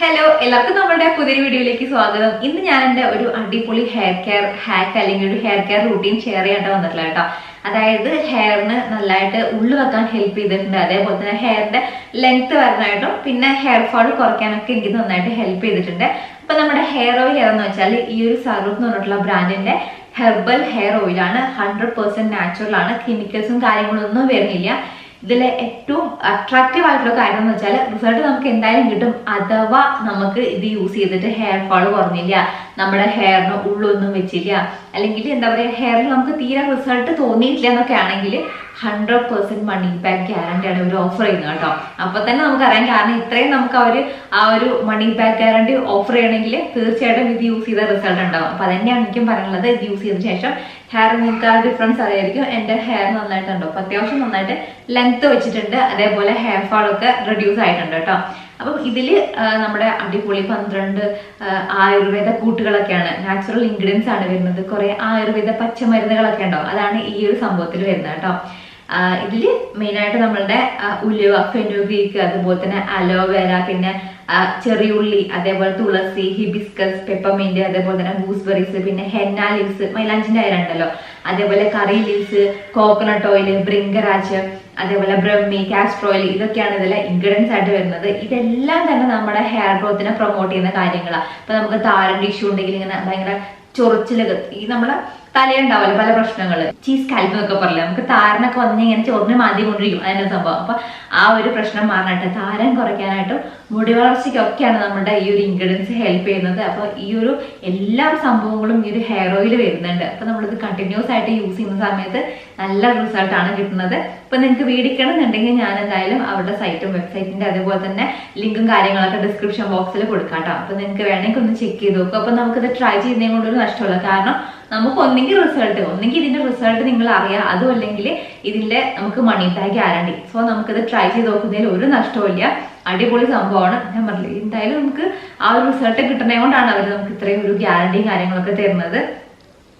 Hello എല്ലാവർക്കും നമ്മുടെ പുതിയൊരു വീഡിയോയിലേക്ക് സ്വാഗതം. ഇന്ന് ഞാൻ എന്റെ ഒരു അടിപൊളി ഹെയർ കെയർ ഹാക്ക് അല്ലെങ്കിൽ ഒരു ഹെയർ കെയർ റൂട്ടീൻ ഷെയർ ചെയ്യാനായിട്ട് വന്നിട്ടില്ല കേട്ടോ. അതായത് ഹെയറിന് നല്ലതായിട്ട് ഉള്ളു വെക്കാൻ ഹെൽപ്പ് ചെയ്തിട്ടുണ്ട്. അതേപോലെ തന്നെ ഹെയറിന്റെ ലെങ്ത് വരാനായിട്ടും പിന്നെ ഹെയർ ഫോൾ കുറയ്ക്കാനൊക്കെ എനിക്ക് നന്നായിട്ട് ഹെൽപ്പ് ചെയ്തിട്ടുണ്ട്. അപ്പൊ നമ്മുടെ ഹെയർ ഓയിൽ ഏതെന്ന് വെച്ചാൽ ഈ ഒരു സർവ് എന്ന് പറഞ്ഞിട്ടുള്ള ബ്രാൻഡിന്റെ ഹെർബൽ ഹെയർ ഓയിലാണ് ഹൺഡ്രഡ് നാച്ചുറൽ ആണ്. കെമിക്കൽസും കാര്യങ്ങളൊന്നും വരുന്നില്ല. ഇതിലെ ഏറ്റവും അട്രാക്റ്റീവ് ആയിട്ടുള്ള കാര്യം എന്ന് വെച്ചാൽ റിസൾട്ട് നമുക്ക് എന്തായാലും കിട്ടും. അഥവാ നമുക്ക് ഇത് യൂസ് ചെയ്തിട്ട് ഹെയർ ഫോൾ കുറഞ്ഞില്ല. നമ്മുടെ ഹെയറിന് ഉള്ളൊന്നും വെച്ചില്ല. അല്ലെങ്കിൽ എന്താ പറയുക ഹെയറിൽ നമുക്ക് തീരെ റിസൾട്ട് തോന്നിയിട്ടില്ല എന്നൊക്കെ ആണെങ്കിൽ hundred percent money back guarantee ആണ് ഇവർ ഓഫർ ചെയ്യുന്നത് കേട്ടോ. അപ്പൊ തന്നെ നമുക്കറിയാം കാരണം ഇത്രയും നമുക്ക് അവർ ആ ഒരു മണി ബാക്ക് ഗ്യാരണ്ടി ഓഫർ ചെയ്യണമെങ്കിൽ തീർച്ചയായിട്ടും ഇത് യൂസ് ചെയ്ത റിസൾട്ട് ഉണ്ടാവും. അപ്പൊ അതന്നെയാണ് എനിക്കും പറയാനുള്ളത്. ഇത് യൂസ് ചെയ്തതിനു ശേഷം ഹെയർ നിങ്ങൾക്ക് ആ ഡിഫറൻസ് അറിയായിരിക്കും. എന്റെ ഹെയർ നന്നായിട്ടുണ്ടോ? അപ്പൊ അത്യാവശ്യം നന്നായിട്ട് ലെങ്ത് വെച്ചിട്ടുണ്ട്. അതേപോലെ ഹെയർ ഫാളൊക്കെ റെഡ്യൂസ് ആയിട്ടുണ്ട് കേട്ടോ. അപ്പം ഇതിൽ നമ്മുടെ അടിപൊളി പന്ത്രണ്ട് ആയുർവേദ കൂട്ടുകളൊക്കെയാണ്. നാച്ചുറൽ ഇൻഗ്രീഡിയൻസ് ആണ് വരുന്നത്. കുറെ ആയുർവേദ പച്ചമരുന്നുകളൊക്കെ ഉണ്ടാവും. അതാണ് ഈ ഒരു സംഭവത്തിൽ വരുന്നത് കേട്ടോ. ഇതിൽ ആയിട്ട് നമ്മളുടെ ഉലുവ ഫെനുഗ്രീക്ക് അതുപോലെ തന്നെ അലോവേര പിന്നെ ചെറിയുള്ളി അതേപോലെ തുളസി ഹിബിസ്കസ് പെപ്പമിന്റ് അതേപോലെ തന്നെ ഗൂസ്ബെറീസ് പിന്നെ ഹെന്ന ലീവ്സ് മൈലാഞ്ചിന്റെ അയരണ്ടല്ലോ അതേപോലെ curry leaves coconut oil bhringraj അതേപോലെ ബ്രഹ്മി കാസ്റ്റർ ഓയിൽ ഇതൊക്കെയാണ് ഇതിലെ ഇൻഗ്രീഡിയൻസ് ആയിട്ട് വരുന്നത്. ഇതെല്ലാം തന്നെ നമ്മുടെ ഹെയർ ഗ്രോത്തിനെ പ്രൊമോട്ട് ചെയ്യുന്ന കാര്യങ്ങളാണ് ഇപ്പൊ നമുക്ക് താരൻ ഇഷ്യൂ ഉണ്ടെങ്കിൽ ഇങ്ങനെ ഭയങ്കര ചൊറിച്ചിലൊക്കെ ഈ നമ്മളെ തലയുണ്ടാവല്ലോ പല പ്രശ്നങ്ങൾ. ചീസ് കാൽപ്പ് എന്നൊക്കെ പറയില്ല? നമുക്ക് താരനൊക്കെ വന്നു ഇങ്ങനെ ചോറിന് മാറ്റി കൊണ്ടിരിക്കും. അതിന്റെ സംഭവം? അപ്പൊ ആ ഒരു പ്രശ്നം മാറാനായിട്ട് താരൻ കുറയ്ക്കാനായിട്ടും മുടി വളർച്ചയ്ക്കൊക്കെയാണ് നമ്മുടെ ഈ ഒരു ഇൻഗ്രീഡിയൻസ് ഹെൽപ്പ് ചെയ്യുന്നത്. അപ്പൊ ഈ ഒരു എല്ലാ സംഭവങ്ങളും ഈ ഒരു ഹെയർ ഓയിൽ വരുന്നുണ്ട്. അപ്പൊ നമ്മളിത് കണ്ടിന്യൂസ് ആയിട്ട് യൂസ് ചെയ്യുന്ന സമയത്ത് നല്ല റിസൾട്ട് ആണ് കിട്ടുന്നത്. ഇപ്പൊ നിങ്ങൾക്ക് വീടിക്കണം എന്നുണ്ടെങ്കിൽ ഞാൻ എന്തായാലും അവരുടെ സൈറ്റും വെബ്സൈറ്റിന്റെ അതുപോലെ തന്നെ ലിങ്കും കാര്യങ്ങളൊക്കെ ഡിസ്ക്രിപ്ഷൻ ബോക്സിൽ കൊടുക്കാം കേട്ടോ അപ്പൊ നിങ്ങൾക്ക് വേണമെങ്കിൽ ഒന്ന് ചെക്ക് ചെയ്ത് നോക്കും. അപ്പൊ നമുക്കിത് ട്രൈ ചെയ്യുന്നതിനോടൊരു നഷ്ടമില്ല കാരണം നമുക്ക് ഒന്നെങ്കിൽ റിസൾട്ട് ഒന്നെങ്കിൽ ഇതിന്റെ റിസൾട്ട് നിങ്ങൾ അറിയാം. അതും അല്ലെങ്കിൽ ഇതിന്റെ നമുക്ക് മണി ബാഗ് ഗ്യാരണ്ടി സോ നമുക്കിത് ട്രൈ ചെയ്ത് നോക്കുന്നതിൽ ഒരു നഷ്ടമില്ല അടിപൊളി സംഭവമാണ്. ഞാൻ പറഞ്ഞില്ല എന്തായാലും നമുക്ക് ആ ഒരു റിസൾട്ട് കിട്ടുന്നത് കൊണ്ടാണ് അവർ നമുക്ക് ഇത്രയും ഒരു ഗ്യാരണ്ടിയും കാര്യങ്ങളൊക്കെ തരുന്നത്.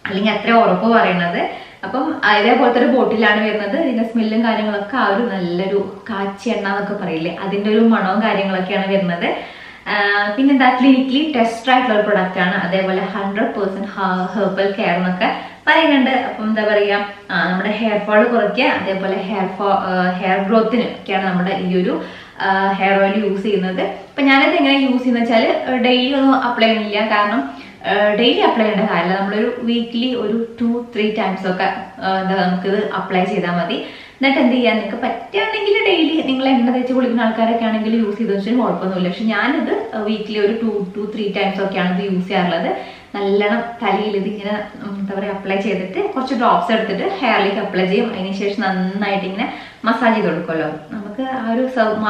അല്ലെങ്കിൽ അത്ര ഉറപ്പ് പറയണത്. അപ്പം ഇതേപോലത്തെ ഒരു ബോട്ടിലാണ് വരുന്നത്. ഇതിന്റെ സ്മെല്ലും കാര്യങ്ങളൊക്കെ ആ ഒരു നല്ലൊരു കാച്ചി എണ്ണ എന്നൊക്കെ പറയില്ലേ അതിന്റെ ഒരു മണവും കാര്യങ്ങളൊക്കെയാണ് വരുന്നത്. പിന്നെന്താ ക്ലിനിക്കലി ടെസ്റ്റ് ആയിട്ടുള്ള ഒരു പ്രൊഡക്റ്റ് ആണ്. അതേപോലെ ഹൺഡ്രഡ് പെർസെന്റ് ഹെർബൽ കെയർ എന്നൊക്കെ പറയുന്നുണ്ട്. അപ്പം എന്താ പറയാ നമ്മുടെ ഹെയർ ഫോൾ കുറയ്ക്കുക അതേപോലെ ഹെയർ ഫോ ഹെയർ ഗ്രോത്തിന് ഒക്കെയാണ് നമ്മുടെ ഈ ഒരു ഹെയർ ഓയിൽ യൂസ് ചെയ്യുന്നത്. അപ്പൊ ഞാനത് എങ്ങനെ യൂസ് ചെയ്യുന്ന വെച്ചാൽ ഡെയിലി ഒന്നും അപ്ലൈ ചെയ്യുന്നില്ല. കാരണം ഡെയിലി അപ്ലൈ ചെയ്യേണ്ട കാര്യമില്ല. നമ്മളൊരു വീക്ക്ലി ഒരു ടു ത്രീ ടൈംസ് ഒക്കെ എന്താ നമുക്കിത് അപ്ലൈ ചെയ്താൽ മതി. എന്നിട്ട് എന്ത് ചെയ്യാൻ നിങ്ങൾക്ക് പറ്റുകയാണെങ്കിൽ ഡെയിലി നിങ്ങൾ എണ്ണ തേച്ച് കുളിക്കുന്ന ആൾക്കാരൊക്കെ ആണെങ്കിൽ യൂസ് ചെയ്ത് വെച്ചാൽ കുഴപ്പമൊന്നുമില്ല. പക്ഷെ ഞാനിത് വീക്കിലി ഒരു ടു ടു ത്രീ ടൈംസ് ഒക്കെയാണ് ഇത് യൂസ് ചെയ്യാറുള്ളത്. നല്ലോണം തലയിൽ ഇതിങ്ങനെ ഇങ്ങനെ എന്താ പറയുക അപ്ലൈ ചെയ്തിട്ട് കുറച്ച് ഡ്രോപ്സ് എടുത്തിട്ട് ഹെയറിലേക്ക് അപ്ലൈ ചെയ്യും. അതിന് ശേഷം നന്നായിട്ട് ഇങ്ങനെ മസാജ് ചെയ്ത് കൊടുക്കുമല്ലോ. നമുക്ക് ആ ഒരു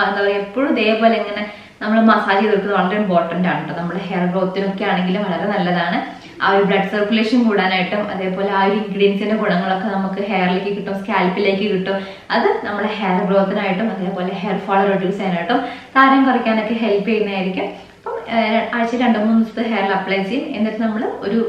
എന്താ പറയുക എപ്പോഴും ഇതേപോലെ ഇങ്ങനെ നമ്മൾ മസാജ് ചെയ്ത് കൊടുക്കുന്നത് വളരെ ഇമ്പോർട്ടന്റ് ആണ് കേട്ടോ നമ്മുടെ ഹെയർ ഗ്രോത്തിനൊക്കെ ആണെങ്കിലും വളരെ നല്ലതാണ്. ആ ഒരു ബ്ലഡ് സർക്കുലേഷൻ കൂടാനായിട്ടും അതേപോലെ ആ ഒരു ഇൻഗ്രീഡിയൻസിന്റെ ഗുണങ്ങളൊക്കെ നമുക്ക് ഹെയറിലേക്ക് കിട്ടും സ്കാൽപ്പിലേക്ക് കിട്ടും. അത് നമ്മുടെ ഹെയർ ഗ്രോത്തിനായിട്ടും അതേപോലെ ഹെയർ ഫോൾ റെഡ്യൂസ് ചെയ്യാനായിട്ടും താരം കുറയ്ക്കാനൊക്കെ ഹെൽപ്പ് ചെയ്യുന്നതായിരിക്കും. അപ്പം ആഴ്ച രണ്ട് മൂന്ന് ദിവസത്തെ ഹെയറിൽ അപ്ലൈ ചെയ്യും. എന്നിട്ട് നമ്മൾ ഒരു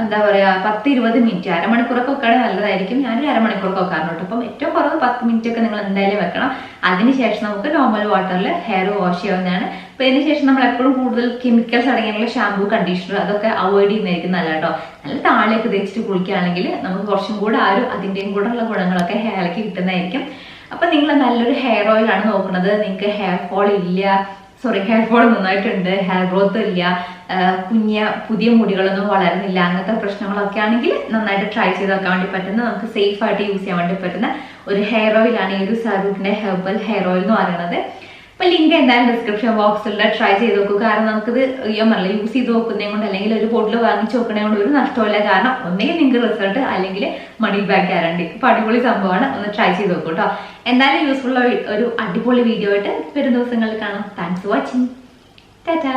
എന്താ പറയാ പത്ത് ഇരുപത് മിനിറ്റ് അരമണിക്കൂറൊക്കെ വെക്കുകയാണെങ്കിൽ നല്ലതായിരിക്കും. ഞാനൊരു അരമണിക്കൂറൊക്കെ വെക്കാറുണ്ട് അപ്പം ഏറ്റവും കുറവ് പത്ത് മിനിറ്റ് ഒക്കെ നിങ്ങൾ എന്തായാലും വെക്കണം. അതിനുശേഷം നമുക്ക് നോർമൽ വാട്ടറിൽ ഹെയർ വാഷ് ചെയ്യാവുന്നതാണ്. അപ്പൊ അതിനുശേഷം ശേഷം നമ്മൾ എപ്പോഴും കൂടുതൽ കെമിക്കൽസ് അടങ്ങിയുള്ള ഷാമ്പൂ കണ്ടീഷണർ അതൊക്കെ അവോയ്ഡ് ചെയ്യുന്നതായിരിക്കും നല്ല കേട്ടോ. നല്ല താളിയൊക്കെ തേച്ചിട്ട് കുളിക്കുകയാണെങ്കിൽ നമുക്ക് കുറച്ചും കൂടെ ആ ഒരു അതിന്റെയും കൂടെ ഉള്ള ഗുണങ്ങളൊക്കെ ഹെയറിലേക്ക് കിട്ടുന്നതായിരിക്കും. അപ്പൊ നിങ്ങൾ നല്ലൊരു ഹെയർ ഓയിൽ ആണ് നോക്കുന്നത്. നിങ്ങൾക്ക് ഹെയർ ഫോൾ ഇല്ല. സോറി ഹെയർ ഫോൾ നന്നായിട്ടുണ്ട് ഹെയർ ഗ്രോത്ത് ഇല്ല കുഞ്ഞ പുതിയ മുടികളൊന്നും വളരുന്നില്ല അങ്ങനത്തെ പ്രശ്നങ്ങളൊക്കെ ആണെങ്കിൽ നന്നായിട്ട് ട്രൈ ചെയ്ത് വെക്കാൻ വേണ്ടി പറ്റുന്ന നമുക്ക് സേഫ് ആയിട്ട് യൂസ് ചെയ്യാൻ വേണ്ടി പറ്റുന്ന ഒരു ഹെയർ ഓയിലാണ് ഈ ഒരു സറൂട്ടിന്റെ ഹെർബൽ ഹെയർ ഓയിൽ എന്ന് പറയുന്നത്. അപ്പൊ ലിങ്ക് എന്തായാലും ഡിസ്ക്രിപ്ഷൻ ബോക്സിൽ ട്രൈ ചെയ്ത് നോക്കൂ. കാരണം നമുക്കിത് പറഞ്ഞില്ല യൂസ് ചെയ്ത് നോക്കുന്നതും കൊണ്ട് അല്ലെങ്കിൽ ഒരു ബോട്ടിൽ വാങ്ങിച്ച് നോക്കണേ കൊണ്ട് ഒരു നഷ്ടമില്ല കാരണം ഒന്നെങ്കിൽ നിങ്ങൾക്ക് റിസൾട്ട് അല്ലെങ്കിൽ മണി ബാക്ക് ഗ്യാരണ്ടി അപ്പൊ അടിപൊളി സംഭവമാണ്. ഒന്ന് ട്രൈ ചെയ്ത് നോക്കൂ കേട്ടോ എന്തായാലും യൂസ്ഫുൾ ഒരു അടിപൊളി വീഡിയോ ആയിട്ട് വരും ദിവസങ്ങളിൽ കാണാം. Thanks for watching Tata